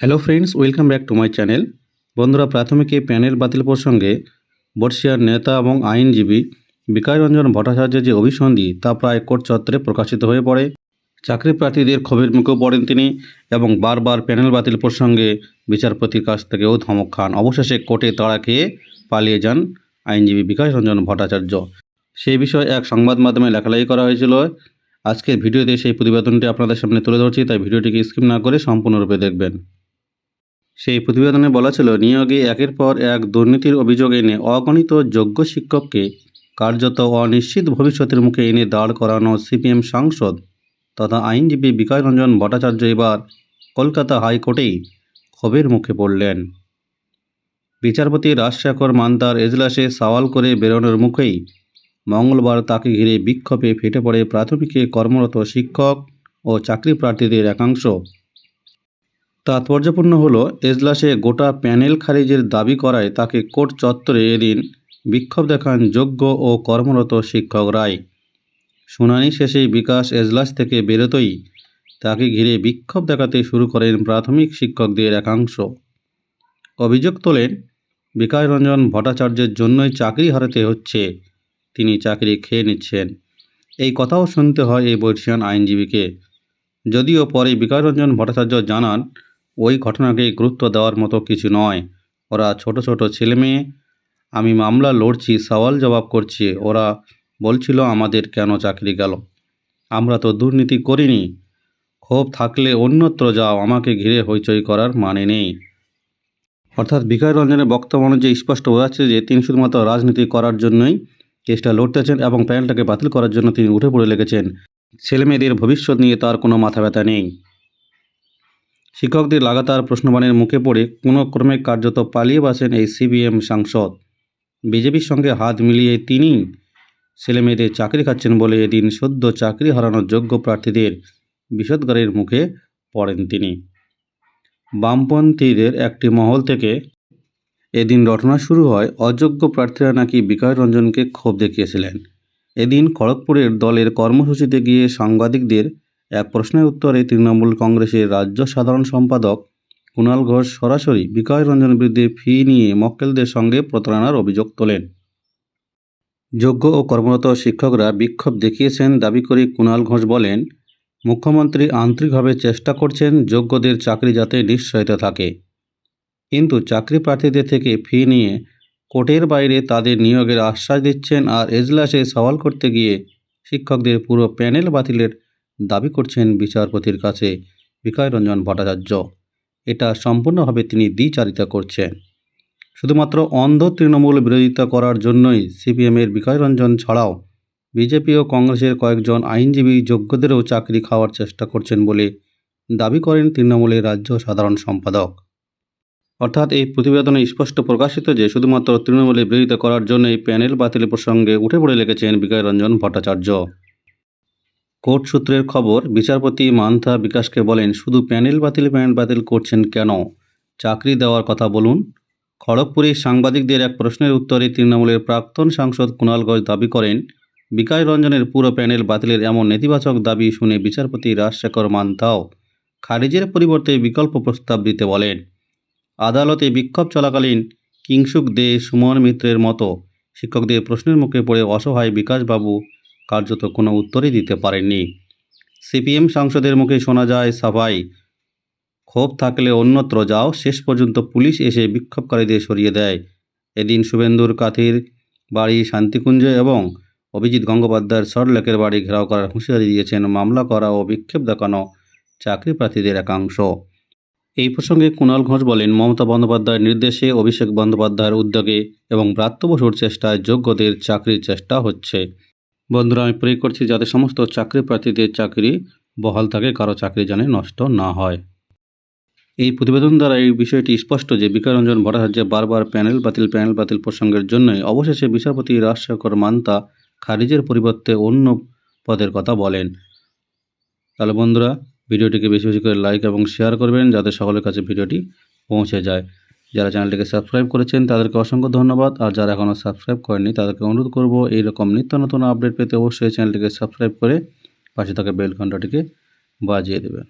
Hello friends welcome back to my channel বন্ধুরা, প্রাথমিকে panel বাতিল প্রসঙ্গে বর্ষিয়ার নেতা এবং আইনজীবী বিকাশ রঞ্জন ভট্টাচার্যের যে অভিসন্ধি, তা প্রায় কোর্ট চত্বরে প্রকাশিত হয়ে পড়ে। চাকরি প্রার্থীদের ক্ষোভের মুখেও পড়েন তিনি এবং বারবার প্যানেল বাতিল প্রসঙ্গে বিচারপতির কাছ থেকেও ধমক খান। অবশেষে কোর্টে তাড়া খেয়ে পালিয়ে যান আইনজীবী বিকাশ রঞ্জন ভট্টাচার্য। সেই বিষয়ে এক সংবাদ মাধ্যমে লেখালেখি করা হয়েছিল। আজকের ভিডিওতে সেই প্রতিবেদনটি আপনাদের সামনে তুলে ধরছি, তাই ভিডিওটিকে স্কিপ না করে সম্পূর্ণরূপে দেখবেন। সেই প্রতিবেদনে বলা ছিল নিয়োগে একের পর এক দুর্নীতির অভিযোগ এনে অগণিত যোগ্য শিক্ষককে কার্যত অনিশ্চিত ভবিষ্যতের মুখে এনে দাঁড় করানো সিপিএম সাংসদ তথা আইনজীবী বিকাশ রঞ্জন ভট্টাচার্য এবার কলকাতা হাইকোর্টেই ক্ষোভের মুখে পড়লেন। বিচারপতি রাজশেখর মান্তার এজলাসে সওয়াল করে বেরোনোর মুখেই মঙ্গলবার তাকে ঘিরে বিক্ষোভে ফেটে পড়ে প্রাথমিকে কর্মরত শিক্ষক ও চাকরি প্রার্থীদের একাংশ তাৎপর্যপূর্ণ হলো, এজলাসে গোটা প্যানেল খারিজের দাবি করায় তাকে কোর্ট চত্বরে এদিন বিক্ষোভ দেখান যোগ্য ও কর্মরত শিক্ষক রায় শুনানি শেষে বিকাশ এজলাস থেকে বেরোতেই তাকে ঘিরে বিক্ষোভ দেখাতে শুরু করেন প্রাথমিক শিক্ষকদের একাংশ। অভিযোগ তোলেন, বিকাশ রঞ্জন ভট্টাচার্যের জন্যই চাকরি হারাতে হচ্ছে, তিনি চাকরি খেয়ে নিচ্ছেন। এই কথাও শুনতে হয় এই বর্ষিয়ান আইনজীবীকে। যদিও পরে বিকাশ রঞ্জন ভট্টাচার্য জানান ওই ঘটনাকে গুরুত্ব দেওয়ার মতো কিছু নয়। ওরা ছোট ছোট ছেলে মেয়ে। আমি মামলা লড়ছি, সওয়াল জবাব করছি। ওরা বলছিল, আমাদের কেন চাকরি গেল? আমরা তো দুর্নীতি করিনি। ক্ষোভ থাকলে অন্যত্র যাও, আমাকে ঘিরে হইচই করার মানে নেই। অর্থাৎ বিকাশ রঞ্জনের বক্তব্য অনুযায়ী স্পষ্ট বোঝাচ্ছে যে, তিনি শুধুমাত্র রাজনীতি করার জন্যই কেসটা লড়তেছেন এবং প্যানেলটাকে বাতিল করার জন্য তিনি উঠে পড়ে লেগেছেন। ছেলেমেয়েদের ভবিষ্যৎ নিয়ে তার কোনো মাথা ব্যথা নেই। শিক্ষকদের লাগাতার প্রশ্নবাণের মুখে পড়ে কোনো ক্রমে কার্যত পালিয়ে বাসেন এই সিবিএম সাংসদ। বিজেপির সঙ্গে হাত মিলিয়ে তিনি ছেলেমেয়েদের চাকরি খাচ্ছেন বলে এদিন সদ্য চাকরি হারানোর যোগ্য প্রার্থীদের বিষদগারের মুখে পড়েন তিনি। বামপন্থীদের একটি মহল থেকে এদিন রটনা শুরু হয়, অযোগ্য প্রার্থীরা নাকি বিকাশ রঞ্জনকে ক্ষোভ দেখিয়েছিলেন। এদিন খড়গপুরের দলের কর্মসূচিতে গিয়ে সাংবাদিকদের এক প্রশ্নের উত্তরে তৃণমূল কংগ্রেসের রাজ্য সাধারণ সম্পাদক কুণাল ঘোষ সরাসরি বিকাশ রঞ্জন বিরুদ্ধে ফি নিয়ে মক্কেলদের সঙ্গে প্রতারণার অভিযোগ তোলেন। যোগ্য ও কর্মরত শিক্ষকরা বিক্ষোভ দেখিয়েছেন দাবি করে কুণাল ঘোষ বলেন, মুখ্যমন্ত্রী আন্তরিকভাবে চেষ্টা করছেন যোগ্যদের চাকরি যাতে নিশ্চয়তা থাকে। কিন্তু চাকরি প্রার্থীদের থেকে ফি নিয়ে কোর্টের বাইরে তাদের নিয়োগের আশ্বাস দিচ্ছেন আর এজলাসে সওয়াল করতে গিয়ে শিক্ষকদের পুরো প্যানেল বাতিলের দাবি করছেন বিচারপতির কাছে বিকাশ রঞ্জন ভট্টাচার্য। এটা সম্পূর্ণভাবে তিনি দ্বিচারিতা করছেন। শুধুমাত্র অন্ধ তৃণমূল বিরোধিতা করার জন্যই সিপিএমের বিকাশ রঞ্জন ছাড়াও বিজেপি ও কংগ্রেসের কয়েকজন আইনজীবী যোগ্যদেরও চাকরি খাওয়ার চেষ্টা করছেন বলে দাবি করেন তৃণমূলের রাজ্য সাধারণ সম্পাদক। অর্থাৎ এই প্রতিবেদনে স্পষ্ট প্রকাশিত যে শুধুমাত্র তৃণমূলের বিরোধিতা করার জন্য এই প্যানেল বাতিল প্রসঙ্গে উঠে পড়ে লেগেছেন বিকাশ রঞ্জন ভট্টাচার্য। কোর্ট সূত্রের খবর, বিচারপতি মান্থা বিকাশকে বলেন, শুধু প্যানেল বাতিল প্যানেল বাতিল করছেন কেন? চাকরি দেওয়ার কথা বলুন। খড়গপুরে সাংবাদিকদের এক প্রশ্নের উত্তরে তৃণমূলের প্রাক্তন সাংসদ কুণাল ঘোষ দাবি করেন, বিকাশ রঞ্জনের পুরো প্যানেল বাতিলের এমন নেতিবাচক দাবি শুনে বিচারপতি রাজশেখর মান্থাও খারিজের পরিবর্তে বিকল্প প্রস্তাব দিতে বলেন। আদালতে বিক্ষোভ চলাকালীন কিংসুক দে সুমন মিত্রের মতো শিক্ষকদের প্রশ্নের মুখে পড়ে অসহায় বিকাশবাবু কার্যত কোনো উত্তরই দিতে পারেননি। সিপিএম সাংসদের মুখে শোনা যায়, সাফাই। ক্ষোভ থাকলে অন্যত্র যাও, শেষ পর্যন্ত পুলিশ এসে বিক্ষোভকারীদের সরিয়ে দেয়। এদিন শুভেন্দুর কাথির বাড়ি শান্তিকুঞ্জ এবং অভিজিৎ গঙ্গোপাধ্যায়ের সরলেকের বাড়ি ঘেরাও করার হুঁশিয়ারি দিয়েছেন মামলা করা ও বিক্ষোভ দেখানো চাকরি প্রার্থীদের একাংশ। এই প্রসঙ্গে কুণাল ঘোষ বলেন, মমতা বন্দ্যোপাধ্যায়ের নির্দেশে অভিষেক বন্দ্যোপাধ্যায়ের উদ্যোগে এবং ব্রাত্য বসুর চেষ্টায় যোগ্যদের চাকরির চেষ্টা হচ্ছে। বন্ধুরা, আমি প্রে করছি যাতে সমস্ত চাকরি প্রার্থীদের চাকরি বহাল থাকে, কারও চাকরি যেন নষ্ট না হয়। এই প্রতিবেদন দ্বারা এই বিষয়টি স্পষ্ট যে বিকারঞ্জন ভট্টাচার্য বারবার প্যানেল বাতিল প্যানেল বাতিল প্রসঙ্গের জন্যই অবশেষে বিচারপতি রাজশেখর মান্তা খারিজের পরিবর্তে অন্য পদের কথা বলেন। তাহলে বন্ধুরা, ভিডিওটিকে বেশি বেশি করে লাইক এবং শেয়ার করবেন, যাতে সকলের কাছে ভিডিওটি পৌঁছে যায়। যারা চ্যানেলটিকে সাবস্ক্রাইব করেছেন, তাদেরকে অসংখ্য ধন্যবাদ। আর যারা এখনও সাবস্ক্রাইব করেনি তাদেরকে অনুরোধ করব, এইরকম নিত্য নতুন আপডেট পেতে অবশ্যই চ্যানেলটিকে সাবস্ক্রাইব করে পাশে থাকা বেল ঘন্টাটিকে বাজিয়ে দেবেন।